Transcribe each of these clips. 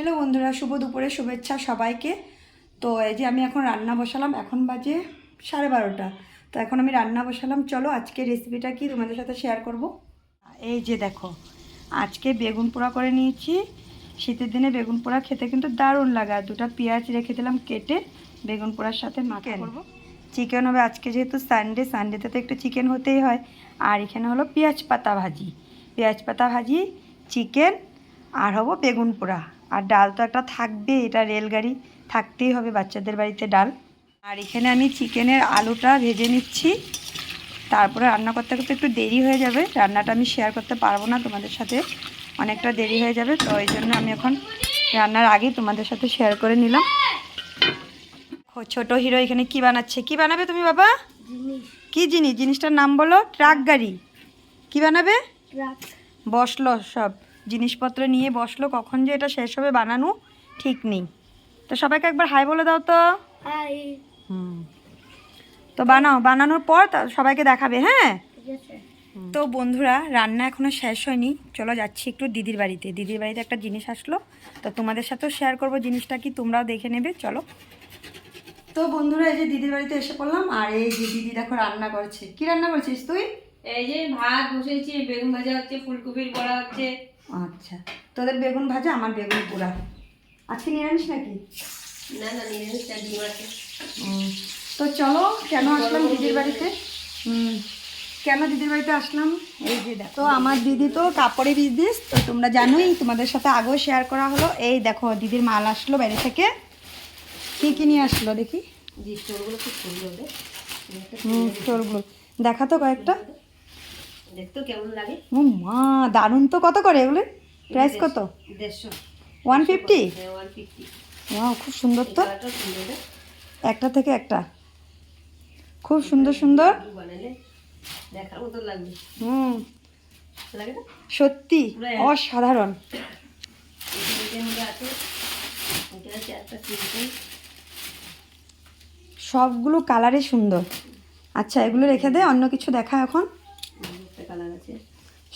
Hello বন্ধুরা শুভ দুপুরে শুভেচ্ছা সবাইকে। তো এই যে আমি এখন রান্না বসালাম এখন বাজে সাড়ে বারোটা। তো এখন আমি রান্না বসালাম। চলো আজকে রেসিপিটা কি তোমাদের সাথে শেয়ার করব? এই যে দেখো আজকে বেগুন পোড়া করে নিয়েছি। শীতের দিনে বেগুন পোড়া খেতে কিন্তু দারুণ লাগে। আর দুটো পেঁয়াজ রেখে দিলাম কেটে বেগুন পোড়ার সাথে মাখা করব। চিকেন হবে আজকে যেহেতু সানডে সানডেতে তো একটু চিকেন হতেই হয়। আর এখানে হলো পেঁয়াজ পাতা ভাজি। পেঁয়াজ পাতা ভাজি চিকেন আর হব বেগুন পোড়া। আর ডাল তো একটা থাকবে এটা রেলগাড়ি থাকতেই হবে বাচ্চাদের বাড়িতে ডাল। আর এখানে আমি চিকেনের আলুটা ভেজে নিচ্ছি। তারপরে রান্না করতে করতে একটু দেরি হয়ে যাবে রান্নাটা আমি শেয়ার করতে পারব না তোমাদের সাথে অনেকটা দেরি হয়ে যাবে তো ওই জন্য আমি এখন রান্নার আগেই তোমাদের সাথে শেয়ার করে নিলাম। ও ছোট হিরো এখানে কি বানাচ্ছে? কি বানাবে তুমি বাবা? কি জিনিস? জিনিসটার নাম বলো ট্রাক গাড়ি কি বানাবে? বসল সব। জিনিসপত্র নিয়ে বসল কখন যে এটা শেষ হবে বানানো ঠিক নেই। তো সবাইকে একবার হাই বলে দাও তো। হুম। তো বানাও বানানোর পর তা সবাইকে দেখাবে হ্যাঁ? তো বন্ধুরা রান্না এখনও শেষ হয়নি। চলো যাচ্ছি একটু দিদির বাড়িতে। দিদির বাড়িতে একটা জিনিস আসলো। তো তোমাদের সাথেও শেয়ার করব জিনিসটা কি তোমরাও দেখে নেবে চলো। তো বন্ধুরা এই যে দিদির বাড়িতে এসে পড়লাম আর এই যে দিদি দেখো রান্না করছে। কি রান্না করছিস তুই? এই যে ভাত বসেছি বেগুন ভাজা হচ্ছে ফুলকপির বড়া হচ্ছে। আচ্ছা। তোদের বেগুন ভাজা আমার বেগুন পোড়া। আজকে নিরামিষ নাকি? না না ডিম আছে। তো চলো কেন আসলাম দিদির বাড়িতে? হুম কেন দিদির বাড়িতে আসলাম? এই যে দেখো। তো আমার দিদি তো কাপড়ে বিজনেস তো তোমরা জানোই তোমাদের সাথে আগেও শেয়ার করা হলো। এই দেখো দিদির মাল আসলো বাইরে থেকে। কী কী নিয়ে আসলো দেখি? যে স্টোরগুলো খুব সুন্দর হুম স্টোরগুলো। দেখা তো কয়েকটা। দেখতো কেমন লাগে? ও মা দারুণ তো কত করে এগুলো? প্রাইস কত? দেড়শো। ওয়ান ফিফটি ওয়াও খুব সুন্দর তো। একটা থেকে একটা। খুব সুন্দর সুন্দর। দেখার মতো লাগবে। হুম। সত্যি অসাধারণ। সবগুলো কালারই সুন্দর। আচ্ছা এগুলো রেখে দে অন্য কিছু দেখা এখন। কালার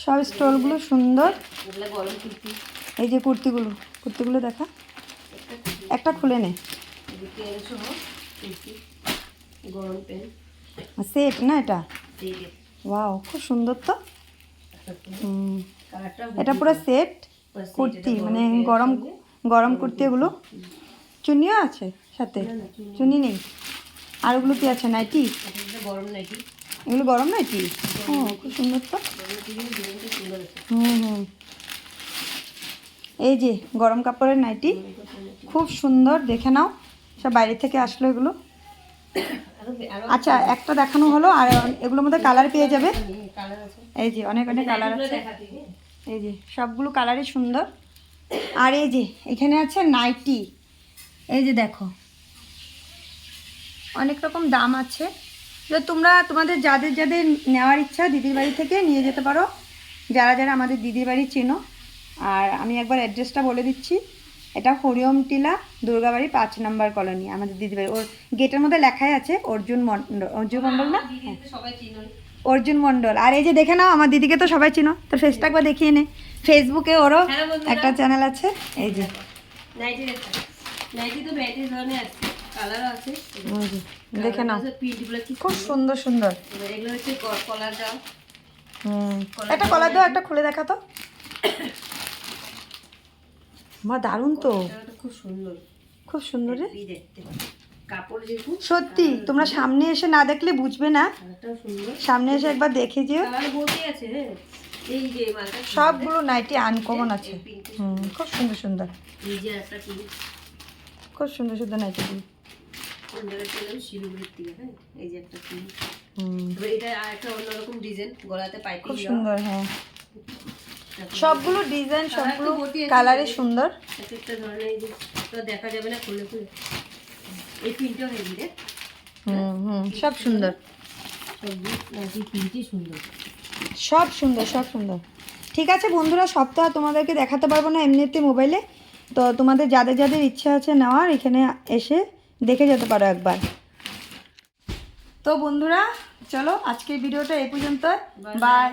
সব স্টলগুলো সুন্দর। এই যে কুর্তিগুলো কুর্তিগুলো দেখা। একটা খুলে নে। সেট না এটা? ওয়াও খুব সুন্দর তো। হুম। এটা পুরো সেট কুর্তি মানে গরম গরম কুর্তি এগুলো। চুনিও আছে সাথে? চুনি নেই। আর ওগুলো কি আছে নাইটি? গরম নাইটি। এগুলো গরম নাইটি ও খুব সুন্দর তো। হুম হুম। এই যে গরম কাপড়ের নাইটি, খুব সুন্দর, দেখে নাও। সব বাইরে থেকে আসলো এগুলো। আচ্ছা একটা দেখানো হলো, আর এগুলোর মধ্যে কালার পেয়ে যাবে। এই যে, অনেক অনেক কালার আছে। হ্যাঁ? এই যে, সবগুলো কালারই সুন্দর। আর এই যে, এখানে আছে নাইটি। এই যে, দেখো। অনেক রকম দাম আছে। তো তোমরা তোমাদের যাদের যাদের নেওয়ার ইচ্ছা দিদির বাড়ি থেকে নিয়ে যেতে পারো। যারা যারা আমাদের দিদির বাড়ি চেনো। আর আমি একবার অ্যাড্রেসটা বলে দিচ্ছি। এটা হরিওম টিলা দুর্গাবাড়ি পাঁচ নম্বর কলোনি। আমাদের বাড়ি। ওর গেটের মধ্যে লেখাই আছে অর্জুন মন্ডল। অর্জুন মন্ডল না? চিনো। অর্জুন মন্ডল। আর এই যে দেখে নাও আমার দিদিকে তো সবাই চিনো। তো ফেসটা একবার দেখিয়ে নে। ফেসবুকে ওরও হ্যাঁ একটা চ্যানেল আছে। এই যে। নাইটি তো ভ্যারাইটি ধরনের আছে। কালারও আছে। যে, দেখে নাও। খুব সুন্দর। সুন্দর সুন্দর। এগুলো হচ্ছে ক- কলার দাও। হুম। একটা কলা দাও একটা খুলে দেখা তো। মা দারুণ তো। খুব সুন্দর। খুব সুন্দর রে। সত্যি তোমরা সামনে এসে না দেখলে বুঝবে না। সামনে এসে একবার দেখে যেও। সবগুলো নাইটি আনকমন আছে। হুম খুব সুন্দর সুন্দর। খুব সুন্দর সুন্দর নাইটি। এই যে একটা প্রিন্ট এটা আর একটা অন্যরকম ডিজাইন গলাতে পাইপিং খুব সুন্দর হ্যাঁ। সবগুলো ডিজাইন সবগুলো সুন্দর। একটা ধরনের এই যে তো দেখা যাবে না খুলে খুলে। এই প্রিন্টটাও হেভি রে। হুম হুম সব প্রিন্টই সুন্দর। সব সুন্দর সব সুন্দর। ঠিক আছে বন্ধুরা সপ্তাহ তোমাদেরকে দেখাতে পারব না এমনিতে মোবাইলে। তো তোমাদের যাদের যাদের ইচ্ছা আছে নেওয়ার এখানে এসে দেখে যেতে পারো একবার। তো বন্ধুরা চলো আজকের ভিডিওটা এই পর্যন্ত বাই